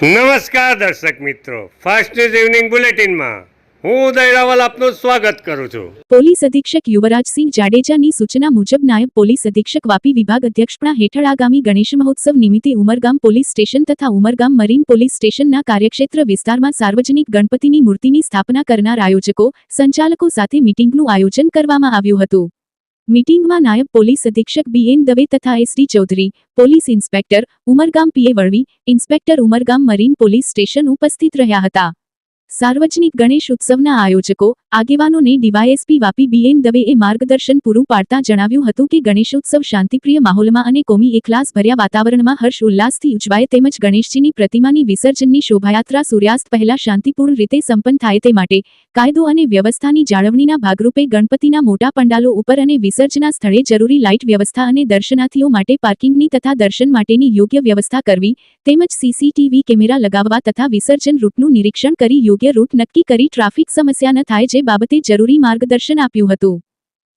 નમસ્કાર દર્શક મિત્રો. ફાસ્ટ ન્યૂઝ ઇવનિંગ બુલેટિનમાં હું ઉદય રાવલ આપનું સ્વાગત કરું છું. પોલીસ અધિક્ષક યુવરાજસિંહ જાડેજાની સૂચના મુજબ નાયબ પોલીસ અધિક્ષક વાપી વિભાગ અધ્યક્ષપણા હેઠળ આગામી ગણેશ મહોત્સવ નિમિત્તે ઉમરગામ પોલીસ સ્ટેશન તથા ઉમરગામ મરીન પોલીસ સ્ટેશનના કાર્યક્ષેત્ર વિસ્તારમાં સાર્વજનિક ગણપતિની મૂર્તિની સ્થાપના કરનાર આયોજકો, સંચાલકો સાથે મિટિંગનું આયોજન કરવામાં આવ્યું હતું. મીટિંગમાં નાયબ પોલીસ અધિક્ષક બી એન દવે તથા SD Chaudhari, police inspector Umargam PA Valvi, inspector Umargam marine police station ઉપસ્થિત રહ્યા હતા. સાર્વજનિક ગણેશ ઉત્સવના આયોજકો આગેવાનોને ડીવાયએસપી વાપી બીએન દવેએ માર્ગદર્શન પૂરું પાડતા જણાવ્યું હતું કે ગણેશોત્સવ શાંતિપ્રિય માહોલમાં અને કોમી એકલાસ ભર્યા વાતાવરણમાં હર્ષ ઉલ્લાસથી ઉજવાય તેમજ ગણેશજીની પ્રતિમાની વિસર્જનની શોભાયાત્રા સૂર્યાસ્ત પહેલા શાંતિપૂર્ણ રીતે સંપન્ન થાય તે માટે કાયદો અને વ્યવસ્થાની જાળવણીના ભાગરૂપે ગણપતિના મોટા પંડાલો ઉપર અને વિસર્જના સ્થળે જરૂરી લાઇટ વ્યવસ્થા અને દર્શનાર્થીઓ માટે પાર્કિંગની તથા દર્શન માટેની યોગ્ય વ્યવસ્થા કરવી તેમજ સીસીટીવી કેમેરા લગાવવા તથા વિસર્જન રૂટનું નિરીક્ષણ કરી યોગ્ય રૂટ નક્કી કરી ટ્રાફિક સમસ્યા ન થાય જે બાબતે જરૂરી માર્ગદર્શન આપ્યું હતું.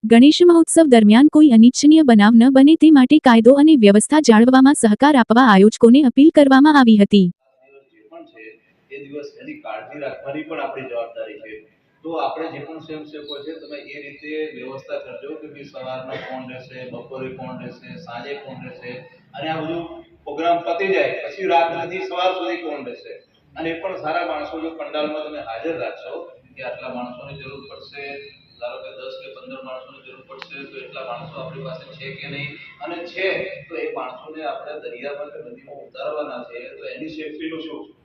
ગણેશ મહોત્સવ દરમિયાન કોઈ અનિચ્છનીય બનાવ ન બને તે માટે કાયદો અને વ્યવસ્થા જાળવવામાં સહકાર આપવા આયોજકોને અપીલ કરવામાં આવી હતી. તો આપણે જે પણ સ્વયંસેવકો છે, તમે એ રીતે વ્યવસ્થા કરજો કે ભાઈ સવારના કોણ રહેશે, બપોરે કોણ રહેશે, સાંજે કોણ રહેશે, અને આ બધું પ્રોગ્રામ પતી જાય, પછી રાત્રિથી સવાર સુધી કોણ રહેશે. અને એ પણ સારા માણસો જો પંડાલમાં તમે હાજર રાખશો કે આટલા માણસોની જરૂર પડશે? ધારો કે દસ કે પંદર માણસોની જરૂર પડશે, તો એટલા માણસો આપણી પાસે છે કે નહીં? અને છે, તો એ માણસોને આપણે દરિયામાં કે નદીમાં ઉતારવાના છે, તો એની સેફટીનું શું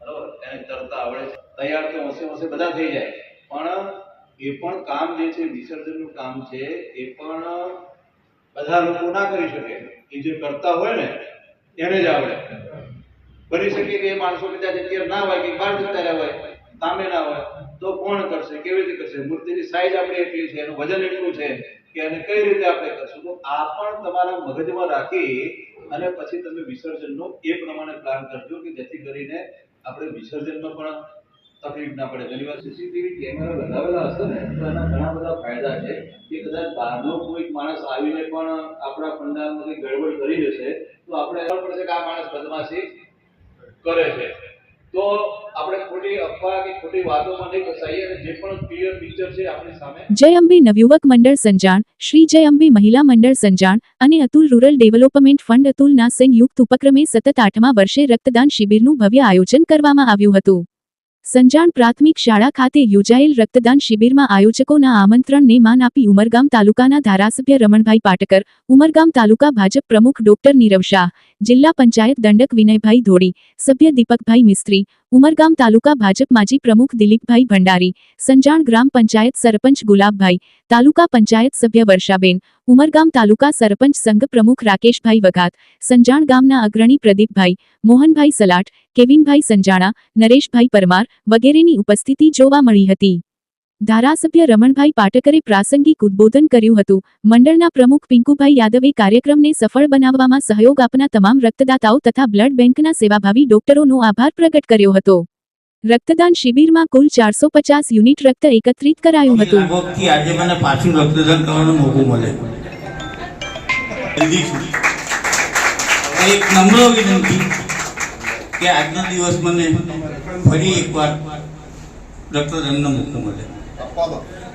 બરાબર? એને તરતા આવડે છે. તૈયાર તો હોશે હોશે બધા થઈ જાય. પણ એ પણ કામ જે છે વિસર્જનનું કામ છે, એ પણ બધા લોકો ના કરી શકે. એ જે કરતા હોય ને, એને જ આવડે. કરી શકે કે એ માણસો કદાચ અત્યારે ના હોય, કે બહાર જતા રહ્યા હોય. ના હોય, તો કોણ કરશે? કેવી રીતે કરશે? મૂર્તિની સાઈઝ આપણી એટલી છે, એનું વજન એટલું છે કે એને કઈ રીતે આપણે કરશું? તો આ પણ તમારા મગજમાં રાખી અને પછી તમે વિસર્જનનો એ પ્રમાણે પ્લાન કરજો કે જેથી કરીને આપણે વિસર્જનમાં પણ તકલીફ ના પડે. ઘણી વાર સીસીટીવી કેમેરા લગાવેલા હશે ને, તો એના ઘણા બધા ફાયદા છે કે કદાચ બહારનો કોઈક માણસ આવીને પણ આપણા પંડાલમાં ગડબડ કરી જશે તો આપણે ખબર પડશે કે આ માણસ બદમાશી કરે છે. તો ખોટી જય અંબે નવયુવક મંડળ સંજાણ, શ્રી જય અંબે મહિલા મંડળ સંજાણ અને અતુલ રૂરલ ડેવલપમેન્ટ ફંડ અતુલના સંયુક્ત ઉપક્રમે સતત આઠમા વર્ષે રક્તદાન શિબિરનું ભવ્ય આયોજન કરવામાં આવ્યું હતું. સંજાણ પ્રાથમિક શાળા ખાતે યોજાયેલ રક્તદાન શિબિરમાં આયોજકોના આમંત્રણને માન આપી ઉમરગામ તાલુકાના ધારાસભ્ય રમણભાઈ પાટકર, ઉમરગામ તાલુકા ભાજપ પ્રમુખ ડોક્ટર નીરવ શાહ, જિલ્લા પંચાયત દંડક વિનયભાઈ ધોડી સભ્ય દીપકભાઈ મિસ્ત્રી, ઉમરગામ તાલુકા ભાજપ માજી પ્રમુખ દિલીપભાઈ ભંડારી, સંજાણ ગ્રામ પંચાયત સરપંચ ગુલાબભાઈ, તાલુકા પંચાયત સભ્ય વર્ષાબેન, ઉમરગામ તાલુકા સરપંચ સંઘ પ્રમુખ રાકેશભાઈ વઘાત, સંજાણ ગામના અગ્રણી પ્રદીપભાઈ, મોહનભાઈ સલાટ કેવિનભાઈ સંજાણા, નરેશભાઈ પરમાર વગેરેની ઉપસ્થિતિ જોવા મળી હતી. ધારાસભ્ય રમણભાઈ પાટકરે પ્રાસંગિક ઉદ્બોધન કર્યું હતું. મંડળના પ્રમુખ પિંકુભાઈ યાદવે કાર્યક્રમને સફળ બનાવવામાં સહયોગ આપના તમામ રક્તદાતાઓ તથા બ્લડ બેંકના સેવાભાવી ડોક્ટરોનો આભાર પ્રગટ કર્યો હતો. રક્તદાન શિબિરમાં કુલ ચારસો પચાસ યુનિટ રક્ત એકત્રિત કરાયું હતું. મને પાછું રક્તદાન કરવાનું મોકો મળે. કે આજનો દિવસ મને ફરી એકવાર રક્તદાનનો મોકો મળે.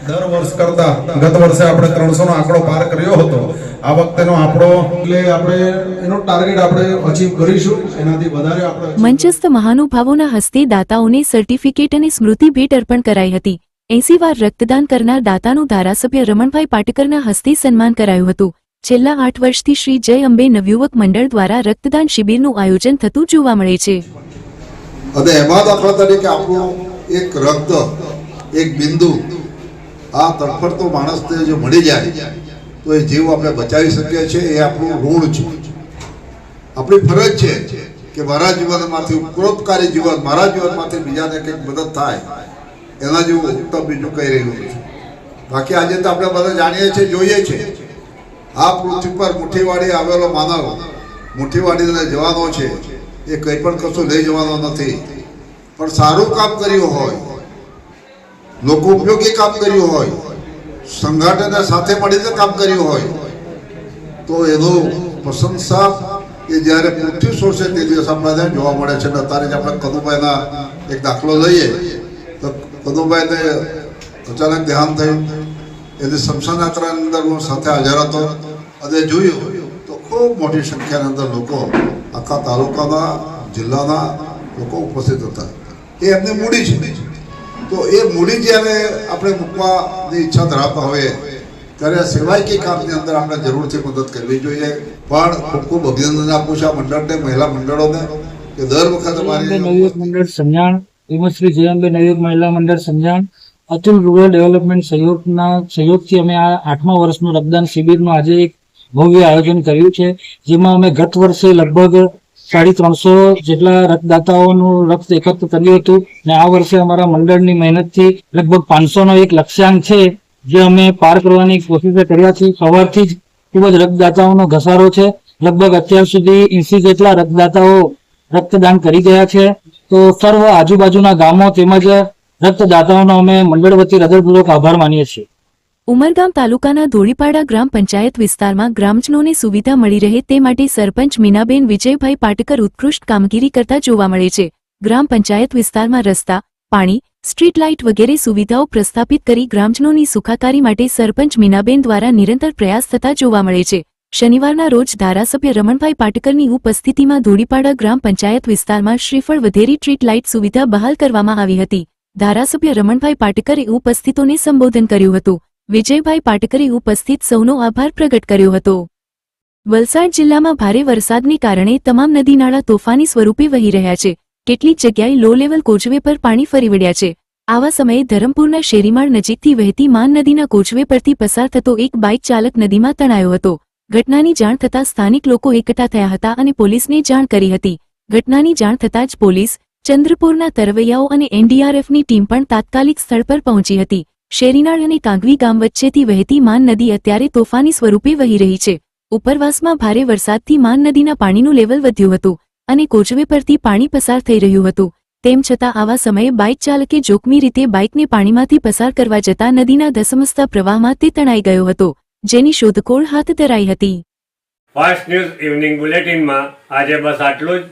દર વર્ષ કરતા ગત વર્ષે આપણે ત્રણસો નો આંકડો પાર કર્યો હતો. આ વખતેનો આંકડો એટલે આપણે એનો ટાર્ગેટ આપણે અચીવ કરીશું. એનાથી વધારે આપણે મંચસ્થ મહાનુભાવોના હસ્તે દાતાઓને સર્ટિફિકેટ અને સ્મૃતિ ભેટ અર્પણ કરાઈ હતી. એસી વાર રક્તદાન કરનાર દાતાનું ધારાસભ્ય રમણભાઈ પાટકરના હસ્તે સન્માન કરાયું હતું. છેલ્લા આઠ વર્ષથી શ્રી જય અંબે નવયુવક મંડળ દ્વારા રક્તદાન શિબિરનું આયોજન થતું જોવા મળે છે. અને એમાં દાખલા તરીકે આપણું એક રક્ત, એક બિંદુ, આ તડફડતો માણસને જો મળી જાય, તો એ જીવ આપણે બચાવી શકીએ છીએ, એ આપણું ઋણ છે. આપણી ફરજ છે કે મારા જીવનમાંથી ઉપરોપકારી જીવન, મારા જીવનમાંથી બીજાને કંઈક મદદ થાય, એના જેવું ઉત્તમ બીજું કહી રહ્યું છે બાકી આજે તો આપણે બધા જાણીએ છીએ, જોઈએ છીએ. આ પૃથ્વી પર મુઠ્ઠીવાડી આવેલો માનવ મુઠ્ઠીવાડીને જવાનો છે, એ કંઈ પણ કશું લઈ જવાનો નથી. પણ સારું કામ કર્યું હોય, લોકો ઉપયોગી કામ કર્યું હોય સંગઠને સાથે મળીને કામ કર્યું હોય, તો એનું પ્રશંસા એ જ્યારે પૃથ્વી છોડશે તે દિવસ આપણને જોવા મળે છે. અત્યારે જ આપણે કનુભાઈના એક દાખલો લઈએ, તો કનુભાઈને અચાનક ધ્યાન થયું. એટલે શમશાન યાત્રાની અંદર હું સાથે હાજર હતો અને જોયું તો ખૂબ મોટી સંખ્યાની અંદર લોકો આખા તાલુકાના જિલ્લાના લોકો ઉપસ્થિત હતા એ એમની મૂડી છે તો એ મૂડી જ્યારે આપણે મૂકવાની ઈચ્છા ધરાવતા હોઈએ ત્યારે સિવાય સેવાયકી કામની અંદર આપણે જરૂરથી મદદ કરવી જોઈએ પણ ખૂબ ખૂબ અભિનંદન આપું છું આ મંડળને મહિલા મંડળોને કે દર વખત અમારી નવયુગ મંડળ સમજાણ શ્રી જયાંબે નવયુગ મહિલા મંડળ સમજાણ અતુલ રૂરલ ડેવલપમેન્ટ સહયોગના, સહયોગથી અમે આ આઠમા વર્ષનું રક્તદાન શિબિરનું આજે એક ભવ્ય આયોજન કર્યું છે, જેમાં અમે ગત વર્ષે લગભગ સાડી ત્રણસો જેટલા રક્તદાતાઓનું રક્ત એકત્ર કર્યું હતું અને આ વર્ષે અમારા મંડળની મહેનતથી લગભગ પાંચસોનો એક લક્ષ્યાંક છે, જે અમે પાર કરવાની કોશિશ કર્યા છીએ. સવારથી જ ખૂબ જ રક્તદાતાઓનો ઘસારો છે. લગભગ અત્યાર સુધી એસી જેટલા રક્તદાતાઓ રક્તદાન કરી ગયા છે. તો સર્વ આજુબાજુના ગામો તેમજ રક્તદાતાઓનો અમે મંડળ વતી હૃદયપૂર્વક આભાર માનીએ છીએ. ઉમરગામ તાલુકાના ધોળીપાડા ગ્રામ પંચાયત વિસ્તારમાં ગ્રામજનોને સુવિધા મળી રહે તે માટે સરપંચ મીનાબેન વિજયભાઈ પાટકર ઉત્કૃષ્ટ કામગીરી કરતા જોવા મળે છે. ગ્રામ પંચાયત વિસ્તારમાં રસ્તા, પાણી, સ્ટ્રીટ લાઇટ વગેરે સુવિધાઓ પ્રસ્થાપિત કરી ગ્રામજનોની સુખાકારી માટે સરપંચ મીનાબેન દ્વારા નિરંતર પ્રયાસ થતા જોવા મળે છે. શનિવારના રોજ ધારાસભ્ય રમણભાઈ પાટકરની ઉપસ્થિતિમાં ધોળીપાડા ગ્રામ પંચાયત વિસ્તારમાં શ્રીફળ વધેરી સ્ટ્રીટ લાઇટ સુવિધા બહાલ કરવામાં આવી હતી. ધારાસભ્ય રમણભાઈ પાટકરે ઉપસ્થિતોને સંબોધન કર્યું હતું. વિજયભાઈ પાટકરે ઉપસ્થિત સૌનો આભાર પ્રગટ કર્યો હતો. વલસાડ જિલ્લામાં ભારે વરસાદને કારણે તમામ નદી નાળા તોફાની સ્વરૂપે વહી રહ્યા છે. કેટલીક જગ્યાએ લો લેવલ કોચવે પર પાણી ફરી વળ્યા છે. આવા સમયે ધરમપુરના શેરીમાળ નજીકથી વહેતી માન નદીના કોચવે પરથી પસાર થતો એક બાઇક ચાલક નદીમાં તણાયો હતો. ઘટનાની જાણ થતાં સ્થાનિક લોકો એકઠા થયા હતા અને પોલીસને જાણ કરી હતી. ઘટનાની જાણ થતાં જ પોલીસ ચંદ્રપુરના તરવૈયાઓ અને એનડીઆરએફની ટીમ પણ તાત્કાલિક સ્થળ પર પહોંચી હતી. શેરીનાળ અને કાંગવી ગામ વચ્ચેથી વહેતી માન નદી અત્યારે તોફાની સ્વરૂપે વહી રહી છે. ઉપરવાસમાં ભારે વરસાદથી માન નદીના પાણીનું લેવલ વધ્યું હતું અને કોચવે પરથી પાણી પસાર થઈ રહ્યું હતું. તેમ છતાં આવા સમયે બાઇક ચાલકે જોખમી રીતે બાઇકને પાણીમાંથી પસાર કરવા જતા નદીના ધસમસતા પ્રવાહમાં તે તણાઈ ગયો હતો, જેની શોધખોળ હાથ ધરાઈ હતી. ફાસ્ટ ન્યૂઝ ઇવનિંગ બુલેટિનમાં આજે બસ આટલું જ.